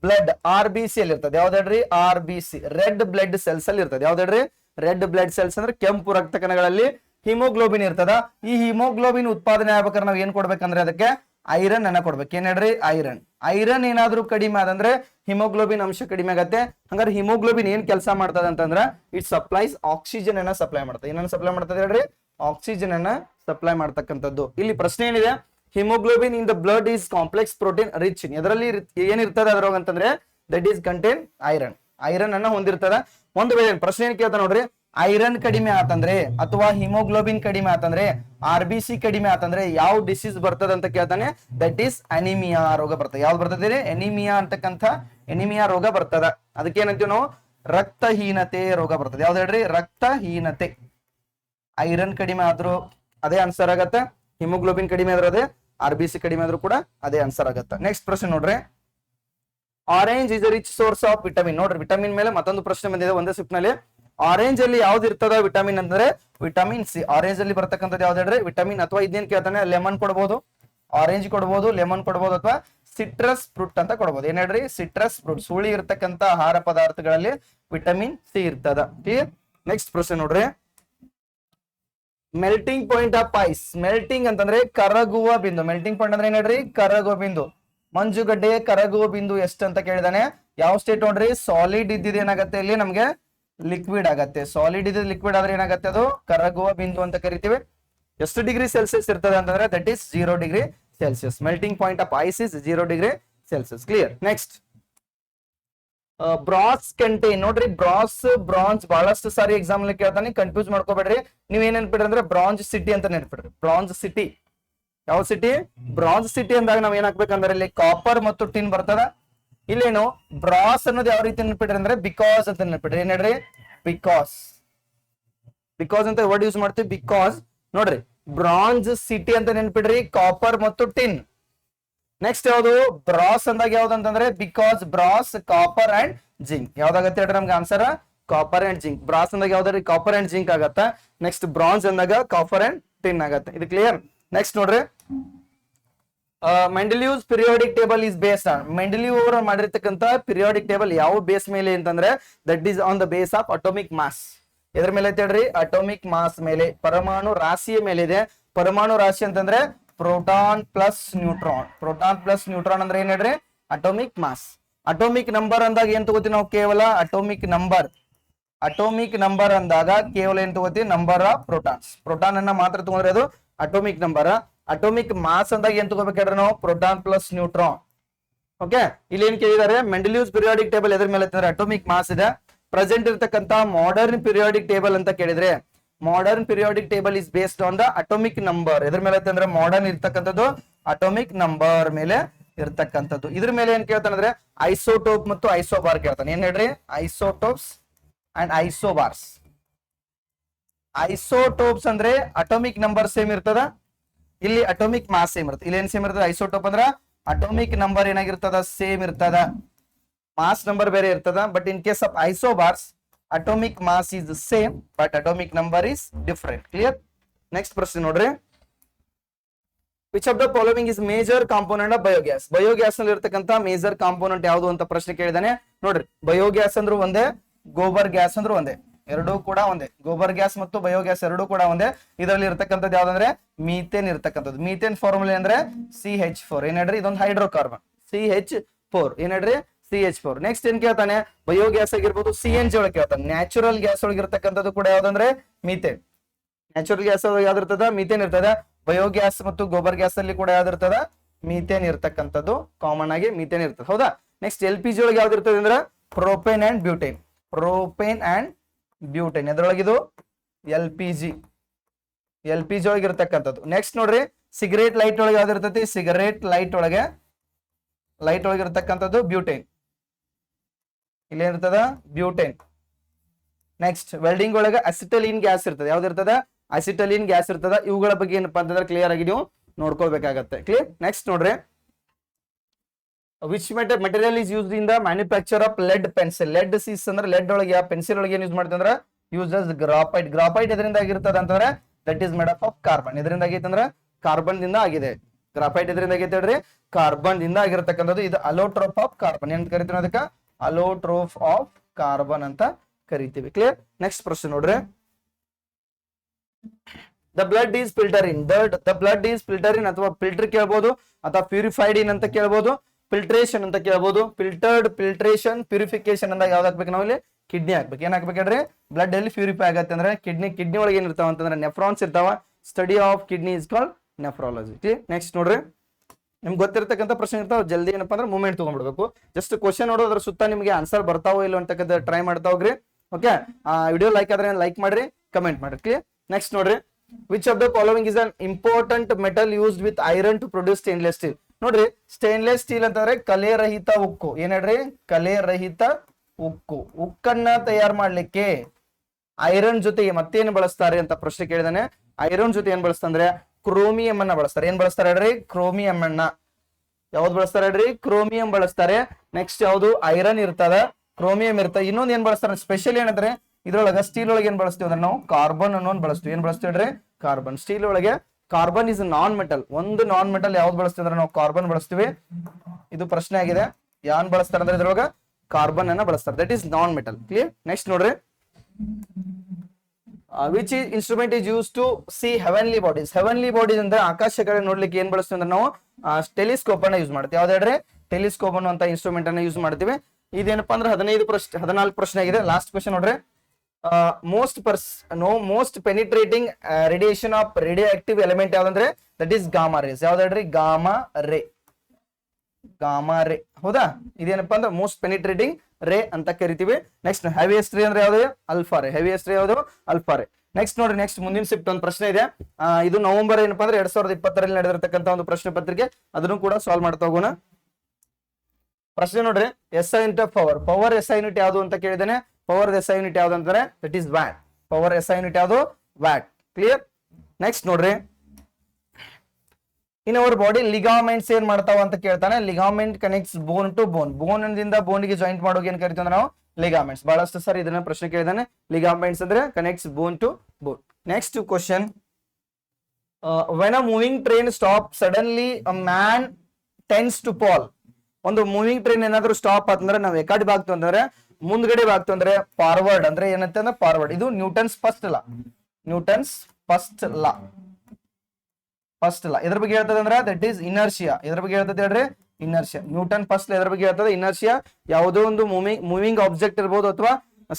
ಬ್ಲಡ್ ಆರ್ ಬಿ ಸಿ ಅಲ್ಲಿ ಇರ್ತದೆ ಯಾವ್ದು ಹೇಳ್ರಿ? R B C red blood cells ಅಲ್ಲಿ ಇರ್ತದೆ ಯಾವ್ದು ಹೇಳ್ರಿ? ರೆಡ್ ಬ್ಲಡ್ ಸೆಲ್ಸ್ ಅಂದ್ರೆ ಕೆಂಪು ರಕ್ತ ಕಣಗಳಲ್ಲಿ ಹಿಮೋಗ್ಲೋಬಿನ್ ಇರ್ತದ. ಈ ಹಿಮೋಗ್ಲೋಬಿನ್ ಉತ್ಪಾದನೆ ಆಗ್ಬೇಕಾದ್ರೆ ನಾವು ಏನ್ ಕೊಡ್ಬೇಕಂದ್ರೆ ಅದಕ್ಕೆ ಐರನ್ ಅನ್ನ ಕೊಡ್ಬೇಕು. ಏನ್ ಹೇಳ್ರಿ? ಐರನ್. ಐರನ್ ಏನಾದ್ರೂ ಕಡಿಮೆ ಆದಂದ್ರೆ ಹಿಮೋಗ್ಲೋಬಿನ್ ಅಂಶ ಕಡಿಮೆ ಆಗತ್ತೆ. ಹಂಗಾರೆ ಹಿಮೋಗ್ಲೋಬಿನ್ ಏನ್ ಕೆಲಸ ಮಾಡ್ತದೆ ಅಂತಂದ್ರೆ ಇಟ್ ಸಪ್ಲೈಸ್ ಆಕ್ಸಿಜನ್ ಅನ್ನ ಸಪ್ಲೈ ಮಾಡ್ತದೆ ಏನನ್ನ ಸಪ್ಲೈ ಮಾಡ್ತದೆ ಹೇಳ್ರಿ? ಆಕ್ಸಿಜನ್ ಅನ್ನ ಸಪ್ಲೈ ಮಾಡ್ತಕ್ಕಂಥದ್ದು. ಇಲ್ಲಿ ಪ್ರಶ್ನೆ ಏನಿದೆ? Haemoglobin in the blood is complex protein rich. In ಇದರಲ್ಲಿ ಏನಿರ್ತದೆ ಅದ್ರೊಳಗೆ ಅಂತಂದ್ರೆ that is contain iron. Iron ಅನ್ನ ಹೊಂದಿರ್ತದ. ಒಂದು ವೇಳೆ ಪ್ರಶ್ನೆ ಏನ್ ಕೇಳ್ತಾ ನೋಡ್ರಿ? ಐರನ್ ಕಡಿಮೆ ಆತಂದ್ರೆ ಅಥವಾ ಹಿಮೋಗ್ಲೋಬಿನ್ ಕಡಿಮೆ ಆತಂದ್ರೆ ಆರ್ ಬಿ ಸಿ ಕಡಿಮೆ ಆತಂದ್ರೆ ಯಾವ ಡಿಸೀಸ್ ಬರ್ತದ ಅಂತ ಕೇಳ್ತಾನೆ? ದಟ್ ಈಸ್ ಅನಿಮಿಯಾ ರೋಗ ಬರ್ತದೆ. ಯಾವ್ದು ಬರ್ತದೆ ಅನಿಮಿಯಾ ಅಂತಕ್ಕಂಥ ಎನಿಮಿಯಾ ರೋಗ ಬರ್ತದ. ಅದಕ್ಕೆ ಏನಂತೀವಿ ನಾವು? ರಕ್ತಹೀನತೆ ರೋಗ ಬರ್ತದೆ. ಯಾವ್ದು ಹೇಳ್ರಿ? ರಕ್ತಹೀನತೆ. ಐರನ್ ಕಡಿಮೆ ಆದ್ರೂ ಅದೇ ಆನ್ಸರ್ ಆಗತ್ತೆ. ಹಿಮೋಗ್ಲೋಬಿನ್ ಕಡಿಮೆ ಆದ್ರೂ ಅದೇ ಆರ್ ಬಿ ಸಿ ಕಡಿಮೆ ಆದ್ರೂ ಕೂಡ ಅದೇ ಆನ್ಸರ್ ಆಗತ್ತೆ. ನೆಕ್ಸ್ಟ್ ಪ್ರಶ್ನೆ ನೋಡ್ರಿ. Orange is rich source of vitamin ನೋಡ್ರಿ ವಿಟಮಿನ್ ಮೇಲೆ ಮತ್ತೊಂದು ಪ್ರಶ್ನೆ ಬಂದಿದೆ ಒಂದೇ ಸಿಪ್ನಲ್ಲಿ. ಆರೆಂಜ್ ಅಲ್ಲಿ ಯಾವ್ದು ಇರ್ತದ ವಿಟಮಿನ್ ಅಂದ್ರೆ ವಿಟಮಿನ್ ಸಿ ಆರೆಂಜ್ ಅಲ್ಲಿ ಬರ್ತಕ್ಕಂಥದ್ದು ಯಾವ್ದು ಹೇಳ್ರಿ? ವಿಟಮಿನ್ ಅಥವಾ ಇದೇನ್ ಕೇಳ್ತಾನೆ? ಲೆಮನ್ ಕೊಡ್ಬೋದು. ಆರೆಂಜ್ ಕೊಡ್ಬೋದು ಲೆಮನ್ ಕೊಡಬಹುದು ಅಥವಾ ಸಿಟ್ರಸ್ ಫ್ರೂಟ್ ಅಂತ ಕೊಡಬಹುದು ಏನ್ ಹೇಳ್ರಿ? ಸಿಟ್ರಸ್ ಫ್ರೂಟ್ ಸುಳಿ ಇರ್ತಕ್ಕಂಥ ಆಹಾರ ಪದಾರ್ಥಗಳಲ್ಲಿ ವಿಟಮಿನ್ ಸಿ ಇರ್ತದ. ನೆಕ್ಸ್ಟ್ ಪ್ರಶ್ನೆ ನೋಡ್ರಿ. Melting point of ice melting ಅಂತಂದ್ರೆ ಕರಗುವ ಬಿಂದು. ಮೆಲ್ಟಿಂಗ್ ಪಾಯಿಂಟ್ ಅಂದ್ರೆ ಏನ್ ಹೇಳ್ರಿ? ಕರಗುವ ಬಿಂದು. ಮಂಜುಗಡ್ಡೆ ಕರಗುವ ಬಿಂದು ಎಷ್ಟು ಅಂತ ಕೇಳಿದಾನೆ. ಯಾವ ಸ್ಟೇಟ್ ನೋಡ್ರಿ? ಸಾಲಿಡ್ ಇದ್ದಿದ್ದು ಏನಾಗತ್ತೆ ಇಲ್ಲಿ? ನಮ್ಗೆ ಲಿಕ್ವಿಡ್ ಆಗತ್ತೆ. ಸಾಲಿಡ್ ಇದ್ದಿದ್ದು ಲಿಕ್ವಿಡ್ ಆದ್ರೆ ಏನಾಗತ್ತೆ ಅದು? ಕರಗುವ ಬಿಂದು ಅಂತ ಕರಿತೀವಿ. ಎಷ್ಟು ಡಿಗ್ರಿ ಸೆಲ್ಸಿಯಸ್ ಇರ್ತದೆ ಅಂತಂದ್ರೆ that is zero degree Celsius melting point of ice is zero degree Celsius clear next brass contain ನೋಡ್ರಿ ಬ್ರಾಸ್ ಬ್ರಾಂಜ್ ಬಹಳಷ್ಟು ಸಾರಿ ಎಕ್ಸಾಮ್ ಕೇಳ್ತಾನೆ. ಕನ್ಫ್ಯೂಸ್ ಮಾಡ್ಕೋಬೇಡ್ರಿ. ನೀವ್ ಏನ್ ನೆನ್ಪಿಡ್ರಿ ಅಂದ್ರೆ ಬ್ರಾಂಜ್ ಸಿಟಿ ಅಂತ ನೆನ್ಪಿಡ್ರಿ. ಬ್ರಾಂಜ್ ಸಿಟಿ ಯಾವ ಸಿಟಿ ಬ್ರಾಂಜ್ ಸಿಟಿ ಅಂದಾಗ ನಾವ್ ಏನ್ ಹಾಕ್ಬೇಕಂದ್ರೆ ಇಲ್ಲಿ ಕಾಪರ್ ಮತ್ತು ಟಿನ್ ಬರ್ತದ. ಇಲ್ಲೇನು ಬ್ರಾಸ್ ಅನ್ನೋದು ಯಾವ ರೀತಿ ನೆನ್ಪಿಡ್ರಿ ಅಂದ್ರೆ ಬಿಕಾಸ್ ಅಂತ ನೆನ್ಪಿಡ್ರಿ. ಏನ್ ಹೇಳ್ರಿ ಬಿಕಾಸ್ ಬಿಕಾಸ್ ಅಂತ ವರ್ಡ್ ಯೂಸ್ ಮಾಡ್ತೀವಿ ಬಿಕಾಸ್ ನೋಡ್ರಿ ಬ್ರಾಂಜ್ ಸಿಟಿ ಅಂತ ನೆನ್ಪಿಡ್ರಿ ಕಾಪರ್ ಮತ್ತು ಟಿನ್ ನೆಕ್ಸ್ಟ್ ಯಾವುದು? ಬ್ರಾಸ್ ಅಂದಾಗ ಯಾವ್ದು ಅಂತಂದ್ರೆ because brass copper and zinc ಯಾವ್ದಾಗತ್ತೆ ಹೇಳ್ರಿ ನಮ್ಗೆ answer copper and zinc brass ಅಂದಾಗ ಯಾವ್ದಾರಿ? ಕಾಪರ್ ಅಂಡ್ ಜಿಂಕ್ ಆಗತ್ತ. ನೆಕ್ಸ್ಟ್ ಬ್ರಾನ್ಸ್ ಅಂದಾಗ ಕಾಪರ್ ಅಂಡ್ ಟಿನ್ ಆಗತ್ತೆ. ಇದು ಕ್ಲಿಯರ್ ನೆಕ್ಸ್ಟ್ ನೋಡ್ರಿ. Mendeleev's periodic table is base on Mendeleev ಅವರು ಮಾಡಿರ್ತಕ್ಕಂತ ಪಿರಿಯಾಡಿಕ್ ಟೇಬಲ್ ಯಾವ ಬೇಸ್ ಮೇಲೆ ಅಂತಂದ್ರೆ that is on the base of atomic mass ಎದ್ರ ಮೇಲೆ ಹೇಳ್ರಿ? ಅಟೋಮಿಕ್ ಮಾಸ್ ಮೇಲೆ. ಪರಮಾಣು ರಾಶಿಯ ಮೇಲೆ ಇದೆ. ಪರಮಾಣು ರಾಶಿ ಅಂತಂದ್ರೆ proton plus neutron proton plus neutron ಅಂದ್ರೆ ಏನ್ ಹೇಳ್ರಿ? ಅಟೋಮಿಕ್ ಮಾಸ್ ಅಟೋಮಿಕ್ ನಂಬರ್ ಅಂದಾಗ ಏನ್ ತಗೋತೀವಿ ನಾವು ಕೇವಲ? ಅಟೋಮಿಕ್ ನಂಬರ್ ಅಟೋಮಿಕ್ ನಂಬರ್ ಅಂದಾಗ ಕೇವಲ ಏನ್ ತಗೋತೀವಿ ನಂಬರ್ ಆಫ್ ಪ್ರೋಟಾನ್ಸ್ ಪ್ರೋಟಾನ್ ಅನ್ನ ಮಾತ್ರ ತಗೊಂಡ್ರೆ ಅದು ಅಟೋಮಿಕ್ ನಂಬರ್ ಅಟೋಮಿಕ್ ಮಾಸ್ ಅಂದಾಗ ಏನ್ ತಗೋಬೇಕಾದ್ರೆ ನಾವು? ಪ್ರೋಟಾನ್ ಪ್ಲಸ್ ನ್ಯೂಟ್ರಾನ್ ಓಕೆ ಇಲ್ಲಿ ಏನ್ ಕೇಳಿದ್ದಾರೆ? ಮೆಂಡಲ್ಯೂಸ್ ಪಿರಿಯಾಡಿಕ್ ಟೇಬಲ್ ಎದ್ರ ಮೇಲೆ ಅಂತಂದ್ರೆ ಅಟೋಮಿಕ್ ಮಾಸ್ ಇದೆ. ಪ್ರೆಸೆಂಟ್ ಇರತಕ್ಕಂತ ಮಾಡರ್ನ್ ಪಿರಿಯಾಡಿಕ್ ಟೇಬಲ್ ಅಂತ ಕೇಳಿದ್ರೆ modern periodic table is based on the atomic number ಎದ್ರ ಮೇಲೆ ಅಂತಂದ್ರೆ ಮಾಡರ್ನ್ ಇರ್ತಕ್ಕಂಥದ್ದು ಅಟೋಮಿಕ್ ನಂಬರ್ ಮೇಲೆ ಇರ್ತಕ್ಕಂಥದ್ದು. ಇದ್ರ ಮೇಲೆ ಏನ್ ಕೇಳ್ತಾನಂದ್ರೆ ಐಸೋಟೋಪ್ ಮತ್ತು ಐಸೋಬಾರ್ ಕೇಳ್ತಾನೆ. ಏನ್ ಹೇಳ್ರಿ? ಐಸೋಟೋಪ್ಸ್ ಅಂಡ್ ಐಸೋಬಾರ್ಸ್ ಐಸೋಟೋಪ್ಸ್ ಅಂದ್ರೆ ಅಟೋಮಿಕ್ ನಂಬರ್ ಸೇಮ್ ಇರ್ತದ? ಇಲ್ಲಿ ಅಟೋಮಿಕ್ ಮಾಸ್ ಸೇಮ್ ಇರ್ತದೆ. ಇಲ್ಲಿ ಏನ್ ಸೇಮ್ ಇರ್ತದ? ಐಸೋಟೋಪ್ ಅಂದ್ರ ಅಟೋಮಿಕ್ ನಂಬರ್ ಏನಾಗಿರ್ತದ? ಸೇಮ್ ಇರ್ತದ. ಮಾಸ್ ನಂಬರ್ ಬೇರೆ ಇರ್ತದ. But in case of isobars atomic mass is same but atomic number is different clear next ಪ್ರಶ್ನೆ ನೋಡ್ರಿ. Which of the following is major component of biogas ಬಯೋಗ್ಯಾಸ್ನಲ್ಲಿ ಇರ್ತಕ್ಕಂತ ಮೇಜರ್ ಕಾಂಪೋನೆಂಟ್ ಯಾವುದು ಅಂತ ಪ್ರಶ್ನೆ ಕೇಳಿದಾನೆ. ನೋಡ್ರಿ ಬಯೋಗ್ಯಾಸ್ ಅಂದ್ರೆ ಒಂದೇ ಗೋಬರ್ ಗ್ಯಾಸ್ ಅಂದ್ರೆ ಒಂದೇ, ಎರಡೂ ಕೂಡ ಒಂದೇ. ಗೋಬರ್ ಗ್ಯಾಸ್ ಮತ್ತು ಬಯೋಗ್ಯಾಸ್ ಎರಡೂ ಕೂಡ ಒಂದೇ. ಇದರಲ್ಲಿ ಇರತಕ್ಕಂಥದ್ದು ಯಾವ್ದಂದ್ರೆ? ಮೀಥೇನ್ ಇರತಕ್ಕಂಥದ್ದು. ಮೀಥೇನ್ ಫಾರ್ಮುಲೆ ಅಂದ್ರೆ ಸಿ ಹೆಚ್ ಫೋರ್ ಏನ್ ಹೇಳ್ರಿ? ಇದೊಂದು ಹೈಡ್ರೋಕಾರ್ಬನ್ ಸಿ ಹೆಚ್ ಫೋರ್ ಏನ್ ಹೇಳ್ರಿ? ಸಿ ಎಚ್ ಫೋರ್ ನೆಕ್ಸ್ಟ್ ಏನ್ ಕೇಳ್ತಾನೆ? ಬಯೋಗ್ಯಾಸ್ ಆಗಿರ್ಬೋದು ಸಿ ಎನ್ ಜಿ ಒಳಗೆ ಕೇಳ್ತಾನೆ. ನ್ಯಾಚುರಲ್ ಗ್ಯಾಸ್ ಒಳಗೆ ಇರತಕ್ಕಂಥದ್ದು ಕೂಡ ಯಾವ್ದಂದ್ರೆ? ಮೀಥೇನ್. ನ್ಯಾಚುರಲ್ ಗ್ಯಾಸ್ ಯಾವ್ದಿರ್ತದ ಮೀಥೇನ್ ಇರ್ತದ. ಬಯೋಗ್ಯಾಸ್ ಮತ್ತು ಗೋಬರ್ ಗ್ಯಾಸ್ ಅಲ್ಲಿ ಕೂಡ ಯಾವ್ದಿರ್ತದ ಮೀಥೇನ್ ಇರ್ತಕ್ಕಂಥದ್ದು. ಕಾಮನ್ ಆಗಿ ಮೀಥೇನ್ ಇರ್ತದೆ. ಹೌದಾ? ನೆಕ್ಸ್ಟ್ ಎಲ್ ಪಿ ಜಿ ಒಳಗೆ ಯಾವ್ದಿರ್ತದೆ ಅಂದ್ರೆ? Propane and butane propane and butane. ಎದ್ರೊಳಗಿದು L P G. L P G ಒಳಗೆ ಇರತಕ್ಕಂಥದ್ದು. ನೆಕ್ಸ್ಟ್ ನೋಡ್ರಿ ಸಿಗರೇಟ್ ಲೈಟ್ ಒಳಗೆ ಯಾವ್ದಿರ್ತೈತಿ ಸಿಗರೇಟ್ ಲೈಟ್ ಒಳಗೆ ಲೈಟ್ ಒಳಗೆ ಇರತಕ್ಕಂಥದ್ದು ಬ್ಯೂಟೇನ್. ಇಲ್ಲೇನಿರ್ತದ ಬ್ಯೂಟೇನ್. ನೆಕ್ಸ್ಟ್ ವೆಲ್ಡಿಂಗ್ ಒಳಗೆ ಅಸಿಟಲಿನ್ ಗ್ಯಾಸ್ ಇರ್ತದೆ. ಯಾವ್ದಿರ್ತದ ಅಸಿಟಲಿನ್ ಗ್ಯಾಸ್ ಇರ್ತದ. ಇವುಗಳ ಬಗ್ಗೆ ಏನಪ್ಪಾ ಅಂತಂದ್ರೆ ಕ್ಲಿಯರ್ ಆಗಿ ನೀವು ನೋಡ್ಕೋಬೇಕಾಗತ್ತೆ ಕ್ಲಿಯರ್ ನೆಕ್ಸ್ಟ್ ನೋಡ್ರಿ which ಮೆಟ material is use in the manufacture of lead pencil lead seize ಅಂದ್ರೆ ಲೆಡ್ ಒಳಗೆ ಯಾವ ಪೆನ್ಸಿಲ್ ಒಳಗೆ ಏನ್ ಯೂಸ್ ಮಾಡ್ತೀವಿ ಅಂದ್ರೆ ಯೂಸ್ ಅಸ್ ಗ್ರಾಫೈಟ್ ಗ್ರಾಫೈಟ್ ಇದರಿಂದ ಆಗಿರ್ತದ ಅಂತಂದ್ರೆ that is made up of carbon ಇದರಿಂದ ಆಗೈತೆ ಅಂದ್ರೆ ಕಾರ್ಬನ್ ದಿಂದ ಆಗಿದೆ. ಗ್ರಾಫೈಟ್ ಇದರಿಂದ ಆಗೈತೆ ಹೇಳ್ರಿ? ಕಾರ್ಬನ್ ದಿಂದ ಆಗಿರತಕ್ಕಂಥದ್ದು. ಇದು ಅಲೋಟ್ರೋಫ್ ಆಫ್ ಕಾರ್ಬನ್ ಏನ್ ಕರಿತೀವಿ ಅದಕ್ಕೆ? ಅಲೋಟ್ರೋಫ್ ಆಫ್ ಕಾರ್ಬನ್ ಅಂತ ಕರಿತೀವಿ. ಕ್ಲಿಯರ್ ನೆಕ್ಸ್ಟ್ ಪ್ರಶ್ನೆ ನೋಡ್ರಿ. The blood is filter in the blood is filter in ಅಥವಾ ಫಿಲ್ಟರ್ ಕೇಳ್ಬೋದು, ಅಥವಾ ಪ್ಯೂರಿಫೈಡ್ ಇನ್ ಅಂತ ಕೇಳ್ಬೋದು. ಫಿಲ್ಟ್ರೇಷನ್ ಅಂತ ಕೇಳ್ಬೋದು. ಫಿಲ್ಟರ್ಡ್ ಫಿಲ್ಟ್ರೇಷನ್ ಪ್ಯೂರಿಫಿಕೇಶನ್ ಅಂದಾಗ ಯಾವ್ದು ಹಾಕ್ಬೇಕು ನಾವು ಇಲ್ಲಿ ಕಿಡ್ನಿ ಹಾಕ್ಬೇಕು. ಏನ್ ಹಾಕ್ಬೇಕ್ರಿ ಬ್ಲಡ್ ಎಲ್ಲಿ ಪ್ಯೂರಿಫೈ ಆಗತ್ತೆ ಅಂದ್ರೆ ಕಿಡ್ನಿ ಕಿಡ್ನಿ ಒಳಗೆ ಏನ್ ಇರ್ತಾವ ಅಂತಂದ್ರೆ ನೆಫ್ರಾನ್ಸ್ ಇರ್ತಾವ. Study of kidney is called nephrology next ನೋಡ್ರಿ. ನಿಮ್ಗೆ ಗೊತ್ತಿರತಕ್ಕಂಥ ಪ್ರಶ್ನೆ ಇರ್ತಾವ. ಜಲ್ದಿ ಏನಪ್ಪಾ ಅಂದ್ರೆ ಮೂಮೆಂಟ್ ತಗೊಂಡ್ಬಿಡ್ಬೇಕು. ಜಸ್ಟ್ ಕ್ವಶನ್ ನೋಡೋದ್ರ ಸುತ್ತ ನಿಮಗೆ ಆನ್ಸರ್ ಬರ್ತಾವೋ ಇಲ್ಲ ಅಂತಕ್ಕಂಥ ಟ್ರೈ ಮಾಡ್ತಾ ಹೋಗ್ರಿ. ಓಕೆ ಆ ವಿಡಿಯೋ ಲೈಕ್ ಆದ್ರೆ ಲೈಕ್ ಮಾಡ್ರಿ ಕಮೆಂಟ್ ಮಾಡ್ರಿ. ನೆಕ್ಸ್ಟ್ ನೋಡ್ರಿ. Which of the following is an important metal used with iron to produce stainless steel ನೋಡ್ರಿ ಸ್ಟೇನ್ಲೆಸ್ ಸ್ಟೀಲ್ ಅಂತಂದ್ರೆ ಕಲೆ ರಹಿತ ಉಕ್ಕು. ಏನ್ ಹೇಳ್ರಿ? ಕಲೆ ರಹಿತ ಉಕ್ಕು. ಉಕ್ಕನ್ನ ತಯಾರು ಮಾಡ್ಲಿಕ್ಕೆ ಐರನ್ ಜೊತೆಗೆ ಮತ್ತೇನ್ ಬಳಸ್ತಾರೆ ಅಂತ ಪ್ರಶ್ನೆ ಕೇಳಿದಾನೆ. ಐರನ್ ಜೊತೆ ಏನ್ ಬಳಸ್ತಂದ್ರೆ ಕ್ರೋಮಿಯಂ ಅನ್ನ ಬಳಸ್ತಾರೆ. ಏನ್ ಬಳಸ್ತಾರೆ ಹೇಳ್ರಿ? ಕ್ರೋಮಿಯಂ ಅನ್ನ. ಯಾವ್ದು ಬಳಸ್ತಾರೆ ಹೇಳ್ರಿ? ಕ್ರೋಮಿಯಂ ಬಳಸ್ತಾರೆ. ನೆಕ್ಸ್ಟ್ ಯಾವ್ದು? ಐರನ್ ಇರ್ತದ ಕ್ರೋಮಿಯಂ ಇರ್ತದೆ. ಇನ್ನೊಂದ್ ಏನ್ ಬಳಸ್ತಾರೆ? ಸ್ಪೆಷಲ್ ಏನಂದ್ರೆ, ಇದ್ರೊಳಗ ಸ್ಟೀಲ್ ಒಳಗೆ ಏನ್ ಬಳಸ್ತೀವಿ ಅಂದ್ರೆ ನಾವು ಕಾರ್ಬನ್ ಅನ್ನೋನ್ ಬಳಸ್ತೀವಿ. ಏನ್ ಬಳಸ್ತೀವಿ ಹೇಳ್ರಿ? ಕಾರ್ಬನ್ ಸ್ಟೀಲ್ ಒಳಗೆ ಕಾರ್ಬನ್ ಇಸ್ ನಾನ್ ಮೆಟಲ್ ಒಂದು ನಾನ್ ಮೆಟಲ್ ಯಾವ್ದು ಬಳಸ್ತೀವಿ ಅಂದ್ರೆ ನಾವು ಕಾರ್ಬನ್ ಬಳಸ್ತೀವಿ. ಇದು ಪ್ರಶ್ನೆ ಆಗಿದೆ. ಯಾನ್ ಬಳಸ್ತಾರೆ ಅಂದ್ರೆ ಇದ್ರೊಳಗ ಕಾರ್ಬನ್ ಅನ್ನ ಬಳಸ್ತಾರೆ. That is non metal clear next ನೋಡ್ರಿ which instrument is use to see heavenly bodies heavenly bodies ಅಂದ್ರೆ ಆಕಾಶ ಕಡೆ ನೋಡ್ಲಿಕ್ಕೆ ಏನ್ ಬಳಸ್ತೀವಿ ಅಂದ್ರೆ ನಾವು ಟೆಲಿಸ್ಕೋಪ್ ಅನ್ನ ಯೂಸ್ ಮಾಡ್ತೀವಿ. ಯಾವ್ದು ಹೇಳ್ರಿ? ಟೆಲಿಸ್ಕೋಪ್ ಅನ್ನುವಂತ ಇನ್ಸ್ಟ್ರೂಮೆಂಟ್ ಅನ್ನ ಯೂಸ್ ಮಾಡ್ತೀವಿ. ಇದೇನಪ್ಪ ಅಂದ್ರೆ ಹದಿನೈದು ಪ್ರಶ್ನೆ, ಹದಿನಾಲ್ಕು ಪ್ರಶ್ನೆ ಆಗಿದೆ. ಲಾಸ್ಟ್ ಕ್ವಶನ್ ನೋಡ್ರಿ. Most purse no most penetrating radiation of radioactive element ಯಾವ್ದಂದ್ರೆ that is gamma rays ಯಾವ್ದು ಹೇಳ್ರಿ? ಗಾಮಾ ರೇ ಗಾಮಾ ರೇ ಹೌದಾ? ಇದೇನಪ್ಪಾ ಅಂದ್ರೆ ಮೋಸ್ಟ್ ಪೆನಿಟ್ರೇಟಿಂಗ್ ರೇ ಅಂತ ಕರಿತೀವಿ. ನೆಕ್ಸ್ಟ್ ಹೆವಿಯೆಸ್ಟ್ ರೇ ಅಂದ್ರೆ ಯಾವ್ದು? ಅಲ್ಫಾ ರೇ ಹೆವಿಯೆಸ್ಟ್ ರೇ ಯಾವ್ದು? ಅಲ್ಫಾ ರೇ ನೆಕ್ಸ್ಟ್ ನೋಡ್ರಿ ನೆಕ್ಸ್ಟ್ ಮುಂದಿನ ಶಿಫ್ಟ್ ಒಂದು ಪ್ರಶ್ನೆ ಇದೆ. ಇದು ನವೆಂಬರ್ ಏನಪ್ಪಾ ಅಂದ್ರೆ ಎರಡ್ ಸಾವಿರದ ಇಪ್ಪತ್ತರಲ್ಲಿ ನಡೆದಿರತಕ್ಕಂತ ಒಂದು ಪ್ರಶ್ನೆ ಪತ್ರಿಕೆ. ಅದನ್ನು ಕೂಡ ಸಾಲ್ವ್ ಮಾಡ್ತಾ ಹೋಗೋಣ. ಪ್ರಶ್ನೆ ನೋಡ್ರಿ S I of power power S I unit ಯಾವುದು ಅಂತ ಕೇಳಿದಾನೆ ಪವರ್ ಎಸ್ ಐ ಯೂನಿಟ್ ಯಾವ್ದು ಅಂತಾರೆ that is watt power S I unit ಯಾವುದು? ವ್ಯಾಟ್ ಕ್ಲಿಯರ್ ನೆಕ್ಸ್ಟ್ ನೋಡ್ರಿ. ಇನ್ ಅವರ್ ಬಾಡಿ ಲಿಗಾಮೆಂಟ್ಸ್ ಏನ್ ಮಾಡ್ತಾವ ಅಂತ ಕೇಳ್ತಾನೆ. Ligament connects bone to bone bone ದಿಂದ ಬೋನ್ಗೆ ಜಾಯಿಂಟ್ ಮಾಡೋಕೆ ಏನ್ ಕರಿತೀವಿ ಅಂದ್ರೆ ನಾವು ಲಿಗಾಮೆಂಟ್ಸ್ ಬಹಳಷ್ಟು ಸರ್ ಇದನ್ನ ಪ್ರಶ್ನೆ ಕೇಳಿದಾನೆ ಲಿಗಾಮೆಂಟ್ಸ್ ಅಂದ್ರೆ connects bone to bone next question when a moving train stop suddenly a man tends to fall ಒಂದು ಮೂವಿಂಗ್ ಟ್ರೈನ್ ಏನಾದ್ರು ಸ್ಟಾಪ್ ಆತಂದ್ರೆ ನಾವು ಎಕಾಡಿ ಬಾಗ್ತು ಅಂದ್ರೆ ಮುಂದ್ಗಡೆ ಆಗ್ತು ಅಂದ್ರೆ ಫಾರ್ವರ್ಡ್ ಅಂದ್ರೆ ಏನಂತ ಅಂದ್ರೆ ಫಾರ್ವರ್ಡ್ ಇದು Newton's first law Newton's first law first law ಇದ್ರ ಬಗ್ಗೆ ಹೇಳ್ತದೆ ಅಂದ್ರೆ ದಟ್ ಈಸ್ ಇನರ್ಷಿಯಾ ಇದ್ರ ಬಗ್ಗೆ ಹೇಳ್ತದೆ ಹೇಳ್ರಿ? ಇನರ್ಷಿಯಾ ನ್ಯೂಟನ್ ಫಸ್ಟ್ ಇದ್ರ ಬಗ್ಗೆ ಹೇಳ್ತದೆ? ಇನರ್ಷಿಯಾ ಯಾವುದೋ ಒಂದು ಮೂವಿಂಗ್ ಮೂವಿಂಗ್ ಆಬ್ಜೆಕ್ಟ್ ಇರ್ಬೋದು ಅಥವಾ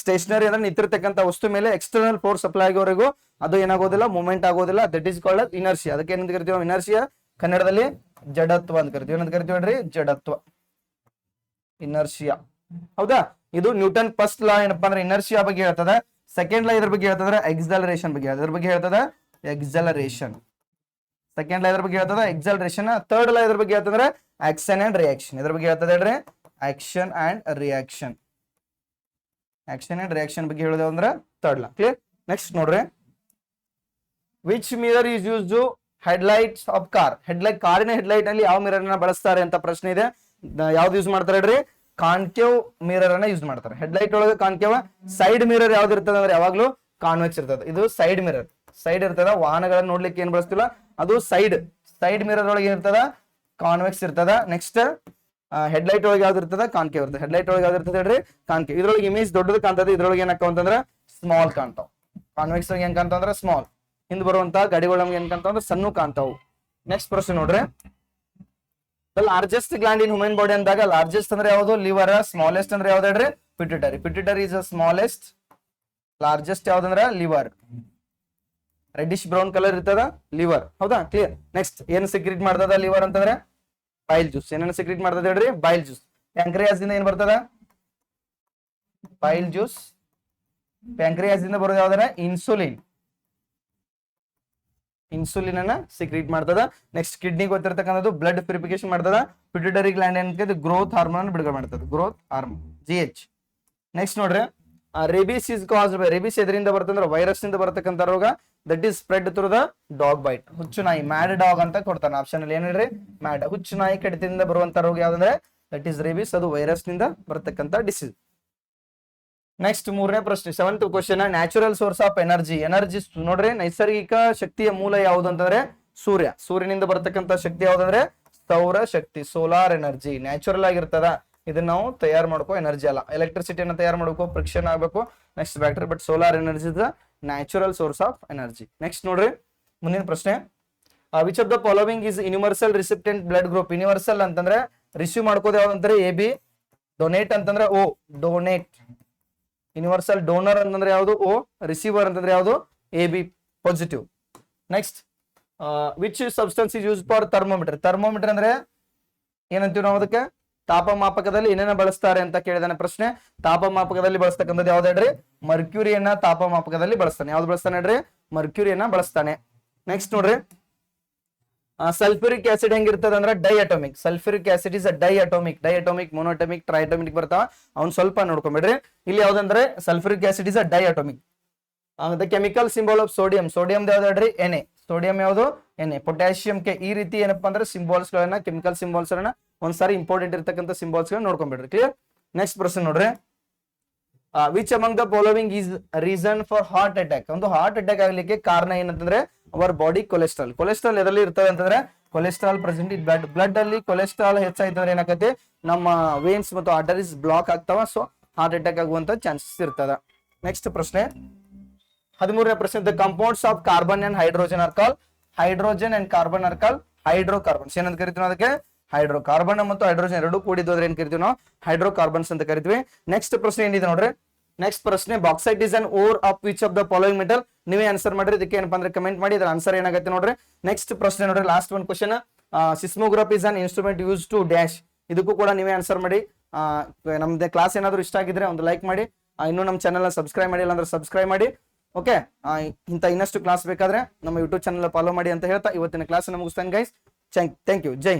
ಸ್ಟೇಷನರಿ ಅಂದ್ರೆ ನಿಂತಿರ್ತಕ್ಕಂಥ ವಸ್ತು ಮೇಲೆ ಎಕ್ಸ್ಟರ್ನಲ್ ಫೋರ್ಸ್ ಅಪ್ಲೈ ಆಗೋವರೆಗೂ ಅದು ಏನಾಗೋದಿಲ್ಲ ಮೂವ್ಮೆಂಟ್ ಆಗೋದಿಲ್ಲ. ದಟ್ ಈಸ್ ಕಾಲ್ಡ್ ಇನರ್ಷಿಯಾ ಅದಕ್ಕೆ ಏನಂತ ಕರಿತೀವಿ ಇನರ್ಷಿಯಾ ಕನ್ನಡದಲ್ಲಿ ಜಡತ್ವ ಅಂತ ಕರಿತೀವಿ. ಏನಂತ ಕರಿತೀವಿ ಹೇಳ್ರಿ? ಜಡತ್ವ. ಇನರ್ಷಿಯಾ ಹೌದಾ? ಇದು ನ್ಯೂಟನ್ ಫಸ್ಟ್ ಲಾ ಏನಪ್ಪಾ ಅಂದ್ರೆ ಇನರ್ಷಿಯಾ ಬಗ್ಗೆ ಹೇಳ್ತದ. ಸೆಕೆಂಡ್ ಲಾ ಇದ್ರ ಬಗ್ಗೆ ಹೇಳ್ತದ್ರೆ ಎಕ್ಸಲರೇಷನ್ ಬಗ್ಗೆ. ಇದ್ರ ಬಗ್ಗೆ ಹೇಳ್ತದ ಎಕ್ಸಲರೇಷನ್ ಸೆಕೆಂಡ್ ಲಾ ಇದ್ರ ಬಗ್ಗೆ ಹೇಳ್ತದ ಎಕ್ಸಲರೇಷನ್ ಥರ್ಡ್ ಲಾ ಇದ್ರ ಬಗ್ಗೆ ಹೇಳ್ತಂದ್ರೆ ಆಕ್ಷನ್ ಅಂಡ್ ರಿಯಾಕ್ಷನ್ ಇದ್ರ ಬಗ್ಗೆ ಹೇಳ್ತದ ಹೇಳ್ರಿ? Action and reaction action and reaction ಬಗ್ಗೆ ಹೇಳೋದು ಅಂದ್ರೆ ಥರ್ಡ್ ಲಾ. ಕ್ಲಿಯರ್ ನೆಕ್ಸ್ಟ್ ನೋಡ್ರಿ. Which mirror is use to headlight of car headlight ಕಾರಿನ ಹೆಡ್ಲೈಟ್ ಅಲ್ಲಿ ಯಾವ ಮಿರರ್ನ ಬಳಸ್ತಾರೆ ಅಂತ ಪ್ರಶ್ನೆ ಇದೆ. ಯಾವ್ದು ಯೂಸ್ ಮಾಡ್ತಾರೆ ಹೇಳ್ರಿ? ಕಾನ್ಕೇವ್ ಮಿರರ್ ಅನ್ನ ಯೂಸ್ ಮಾಡ್ತಾರೆ. ಹೆಡ್ಲೈಟ್ ಒಳಗೆ ಕಾನ್ಕೇವ್ ಸೈಡ್ ಮಿರರ್ ಯಾವ್ದು ಇರ್ತದೆ ಅಂದ್ರೆ ಯಾವಾಗ್ಲೂ ಕಾನ್ವೆಕ್ಸ್ ಇರ್ತದೆ. ಇದು ಸೈಡ್ ಮಿರರ್ ಸೈಡ್ ಇರ್ತದ, ವಾಹನಗಳನ್ನ ನೋಡ್ಲಿಕ್ಕೆ ಏನ್ ಬಳಸ್ತಿಲ್ಲ? ಅದು ಸೈಡ್ ಸೈಡ್ ಮಿರರ್ ಒಳಗೆ ಏನಿರ್ತದ ಕಾನ್ವೆಕ್ಸ್ ಇರ್ತದ. ನೆಕ್ಸ್ಟ್ ಹೆಡ್ಲೈಟ್ ಒಳಗೆ ಯಾವ್ದು ಇರ್ತದ? ಕಾನ್ಕೇವ್ ಇರ್ತದೆ. ಹೆಡ್ಲೈಟ್ ಒಳಗೆ ಯಾವ್ದು ಇರ್ತದೆ ಹೇಳ್ರಿ? ಕಾನ್ಕೇವ್ ಇದ್ರೊಳಗೆ ಇಮೇಜ್ ದೊಡ್ಡದು ಕಾಣ್ತದೆ. ಇದ್ರೊಳಗೆ ಏನಕ್ಕ ಅಂತಂದ್ರೆ ಸ್ಮಾಲ್ ಕಾಣ್ತಾವ್. ಕಾನ್ವೆಕ್ಸ್ ಒಳಗೆ ಕಾಣ್ತಾವ ಸ್ಮಾಲ್ ಹಿಂದ್ ಬರುವಂತ ಗಾಡಿಗಳು ನಮ್ಗೆ ಏನ್ ಕಾಣ್ತಾವ ಸಣ್ಣ ಕಾಣ್ತಾವು. ನೆಕ್ಸ್ಟ್ ಪ್ರಶ್ನೆ ನೋಡ್ರಿ. Largest gland in human body ಅಂದಾಗ ಲಾರ್ಜೆಸ್ಟ್ ಅಂದ್ರೆ ಯಾವುದು? ಲಿವರ್ ಸ್ಮಾಲೆಸ್ಟ್ ಅಂದ್ರೆ ಯಾವ್ದು ಹೇಳ್ರಿ? Pituitary pituitary is a smallest largest ಯಾವ್ದಂದ್ರ liver reddish brown colour ಇರ್ತದ? ಲಿವರ್ ಹೌದಾ? ಕ್ಲಿಯರ್ ನೆಕ್ಸ್ಟ್ ಏನ್ ಸೀಕ್ರೆಟ್ ಮಾಡ್ತದ ಲಿವರ್ ಅಂತಂದ್ರೆ? ಬೈಲ್ ಜ್ಯೂಸ್ ಏನೇನು ಸೀಕ್ರೆಟ್ ಮಾಡ್ತದ ಹೇಳ್ರಿ? ಬೈಲ್ ಜ್ಯೂಸ್ ಪ್ಯಾಂಕ್ರಿಯಾಸ್ ದಿಂದ ಏನ್ ಬರ್ತದ? ಬೈಲ್ ಜ್ಯೂಸ್ ಪ್ಯಾಂಕ್ರಿಯಾಸ್ ದಿಂದ ಬರೋದು ಯಾವ್ದಾರ ಇನ್ಸುಲಿನ್ ಇನ್ಸುಲಿನ್ ಅನ್ನ ಸಿಕ್ರೀಟ್ ಮಾಡ್ತದ ನೆಕ್ಸ್ಟ್ ಕಿಡ್ನಿ ಗೊತ್ತಿರತಕ್ಕಂಥದ್ದು ಬ್ಲಡ್ ಪ್ಯೂರಿಫಿಕೇಶನ್ ಮಾಡ್ತದ. ಪಿಟ್ಯುಟರಿ ಗ್ಲ್ಯಾಂಡ್ ಏನ್ ಗ್ರೋತ್ ಹಾರ್ಮೋನ್ ಬಿಡುಗಡೆ ಮಾಡ್ತದೆ. Growth hormone G H next ನೋಡ್ರಿ rabies is caused by rabies ಎದರಿಂದ ಬರ್ತಂದ್ರೆ ವೈರಸ್ನಿಂದ ಬರ್ತಕ್ಕಂಥ ರೋಗ. That is spread through the dog bite ಹುಚ್ಚು ನಾಯಿ ಮ್ಯಾಡ್ ಡಾಗ್ ಅಂತ ಕೊಡ್ತಾನೆ. ಆಪ್ಷನ್ ಅಲ್ಲಿ ಏನ್ ಮ್ಯಾಡ್ ಹುಚ್ಚು ನಾಯಿ ಕಡಿತದಿಂದ ಬರುವಂತ ರೋಗ ಯಾವ್ದಂದ್ರೆ ದಟ್ ಈಸ್ ರೇಬಿಸ್ ಅದು ವೈರಸ್ನಿಂದ ಬರತಕ್ಕಂತ ಡಿಸೀಸ್ ನೆಕ್ಸ್ಟ್ ಮೂರನೇ ಪ್ರಶ್ನೆ seventh question natural source of energy energy ನೋಡ್ರಿ, ನೈಸರ್ಗಿಕ ಶಕ್ತಿಯ ಮೂಲ ಯಾವುದು ಅಂತಂದ್ರೆ ಸೂರ್ಯ. ಸೂರ್ಯನಿಂದ ಬರತಕ್ಕಂತ ಶಕ್ತಿ ಯಾವ್ದಂದ್ರೆ ಸೌರ ಶಕ್ತಿ ಸೋಲಾರ್ ಎನರ್ಜಿ ನ್ಯಾಚುರಲ್ ಆಗಿರ್ತದ. ಇದನ್ನ ನಾವು ತಯಾರು ಮಾಡ್ಕೋ ಎನರ್ಜಿ ಅಲ್ಲ. ಎಲೆಕ್ಟ್ರಿಸಿಟಿಯನ್ನು ತಯಾರು ಮಾಡ್ಕೋ ಫ್ರಿಕ್ಷನ್ ಆಗಬೇಕು. Next battery but solar energy is natural source of energy next ನೋಡ್ರಿ, ಮುಂದಿನ ಪ್ರಶ್ನೆ. Which of the following is universal recipient blood group universal ಅಂತಂದ್ರೆ ರಿಸೀವ್ ಮಾಡ್ಕೋದು ಯಾವ್ದಂದ್ರೆ ಎ ಬಿ ಡೊನೇಟ್ ಅಂತಂದ್ರೆ ಓ ಡೊನೇಟ್ ಯೂನಿವರ್ಸಲ್ ಡೋನರ್ ಅಂತಂದ್ರೆ ಯಾವುದು? ಓ ರಿಸೀವರ್ ಅಂತಂದ್ರೆ ಯಾವುದು? A B positive next which substance is use for thermometer thermometer ಅಂದ್ರೆ ಏನಂತೀವಿ ನಾವು ಅದಕ್ಕೆ? ತಾಪಮಾಪಕದಲ್ಲಿ ಏನೇನ ಬಳಸ್ತಾರೆ ಅಂತ ಕೇಳಿದಾನೆ ಪ್ರಶ್ನೆ. ತಾಪಮಾಪಕದಲ್ಲಿ ಬಳಸ್ತಕ್ಕಂಥದ್ದು ಯಾವ್ದು ಹೇಳ್ರಿ? ಮರ್ಕ್ಯೂರಿಯನ್ನ ತಾಪಮಾಪಕದಲ್ಲಿ ಬಳಸ್ತಾನೆ. ಯಾವ್ದು ಬಳಸ್ತಾನೆ ಹೇಳ್ರಿ? ಮರ್ಕ್ಯೂರಿಯನ್ನ ಬಳಸ್ತಾನೆ. ನೆಕ್ಸ್ಟ್ ನೋಡ್ರಿ. ಸಲ್ಫ್ಯೂರಿಕ್ ಆಸಿಡ್ ಹೆಂಗಿರ್ತದ ಅಂದ್ರೆ diatomic sulphuric acid is a diatomic diatomic monatomic ಬರ್ತಾವ. ಅವ್ನು ಸ್ವಲ್ಪ ನೋಡ್ಕೊಂಬಿಡ್ರಿ. ಇಲ್ಲಿ ಯಾವ್ದಂದ್ರೆ sulphuric acid is a diatomic the chemical symbol of sodium sodium ಯಾವ್ದು ಎನೆ ಸೋಡಿಯಂ ಯಾವುದು? ಎನೆ ಪೊಟ್ಯಾಷಿಯಂ ಕೆ ಈ ರೀತಿ ಏನಪ್ಪಾ ಅಂದ್ರೆ ಸಿಂಬಾಲ್ಸ್ ಗಳನ್ನ ಕೆಮಿಕಲ್ ಸಿಂಬಾಲ್ಸ್ ಗಳನ್ನ ಒಂದ್ಸಾರಿ ಇಂಪಾರ್ಟೆಂಟ್ ಇರ್ತಕ್ಕಂಥ ಸಿಂಬಾಲ್ಸ್ ಗಳನ್ನ ನೋಡ್ಕೊಂಡ್ಬಿಡ್ರಿ ಕ್ಲಿಯರ್ ನೆಕ್ಸ್ಟ್ ಪ್ರಶ್ನೆ ನೋಡ್ರಿ. Which among the following is reason for heart attack ಒಂದು ಹಾರ್ಟ್ ಅಟ್ಯಾಕ್ ಆಗ್ಲಿಕ್ಕೆ ಕಾರಣ ಏನಂತಂದ್ರೆ ಅವರ್ ಬಾಡಿ ಕೊಲೆಸ್ಟ್ರಾಲ್ ಕೊಲೆಸ್ಟ್ರಾಲ್ ಎದರಲ್ಲಿ ಇರ್ತದೆ ಅಂತಂದ್ರೆ ಕೊಲೆಸ್ಟ್ರಾಲ್ ಪ್ರೆಸೆಂಟ್ ಇದ್ ಬ್ಲಡ್ ಬ್ಲಡ್ ಅಲ್ಲಿ ಕೊಲೆಸ್ಟ್ರಾಲ್ ಹೆಚ್ಚಾಯ್ತಂದ್ರೆ ಏನಾಗತ್ತೆ? ನಮ್ಮ ವೇನ್ಸ್ ಮತ್ತು ಆರ್ಟರೀಸ್ ಬ್ಲಾಕ್ ಆಗ್ತಾವ ಸೊ ಹಾರ್ಟ್ ಅಟ್ಯಾಕ್ ಆಗುವಂತ ಚಾನ್ಸಸ್ ಇರ್ತದ. ನೆಕ್ಸ್ಟ್ ಪ್ರಶ್ನೆ. ಹದಿಮೂರನೇ ಪ್ರಶ್ನೆ the compounds of carbon and hydrogen are call hydrogen and carbon are call hydrocarbons ಏನಂತ ಕರಿತೀವಿ ಅದಕ್ಕೆ? ಹೈಡ್ರೋ ಕಾರ್ಬನ್ ಮತ್ತು ಹೈಡ್ರೋಜನ್ ಎರಡು ಕೂಡಿದ್ರೆ ಏನು ಕರಿತೀವಿ ನಾವು? ಹೈಡ್ರೋ ಕಾರ್ಬನ್ಸ್ ಅಂತ ಕರಿತೀವಿ. ನೆಕ್ಸ್ಟ್ ಪ್ರಶ್ನೆ ಏನಿದೆ ನೋಡ್ರಿ? ನೆಕ್ಸ್ಟ್ ಪ್ರಶ್ನೆ bauxite is an ore of which of the following metal ನೀವೇ ಆನ್ಸರ್ ಮಾಡ್ರಿ, ಇದಕ್ಕೆ ಏನಪ್ಪಾ ಅಂದ್ರೆ ಕಮೆಂಟ್ ಮಾಡಿ, ಇದ್ರ ಆನ್ಸರ್ ಏನಾಗುತ್ತೆ ನೋಡ್ರಿ? ನೆಕ್ಸ್ಟ್ ಪ್ರಶ್ನೆ ನೋಡ್ರಿ last one question seismograph is an instrument use to dash ಇದಕ್ಕೂ ಕೂಡ ನೀವೇ ಆನ್ಸರ್ ಮಾಡಿ. ನಮ್ದೇ ಕ್ಲಾಸ್ ಏನಾದ್ರು ಇಷ್ಟ ಆಗಿದ್ರೆ ಒಂದು ಲೈಕ್ ಮಾಡಿ. ಇನ್ನೂ ನಮ್ಮ ಚಾನಲ್ ಸಬ್ಸ್ಕ್ರೈಬ್ ಮಾಡಿಲ್ಲ ಅಂದ್ರೆ ಸಬ್ಸ್ಕ್ರೈಬ್ ಮಾಡಿ. ಓಕೆ ಇಂಥ ಇನ್ನಷ್ಟು ಕ್ಲಾಸ್ ಬೇಕಾದ್ರೆ ನಮ್ಮ ಯೂಟ್ಯೂಬ್ ಚಾನಲ್ ಫಾಲೋ ಮಾಡಿ ಅಂತ ಹೇಳ್ತಾ ಇವತ್ತಿನ ಕ್ಲಾಸ್ ಮುಗಿಸ್ತಾನೆ ಗೈಸ್ ಥ್ಯಾಂಕ್ ಯು ಜೈ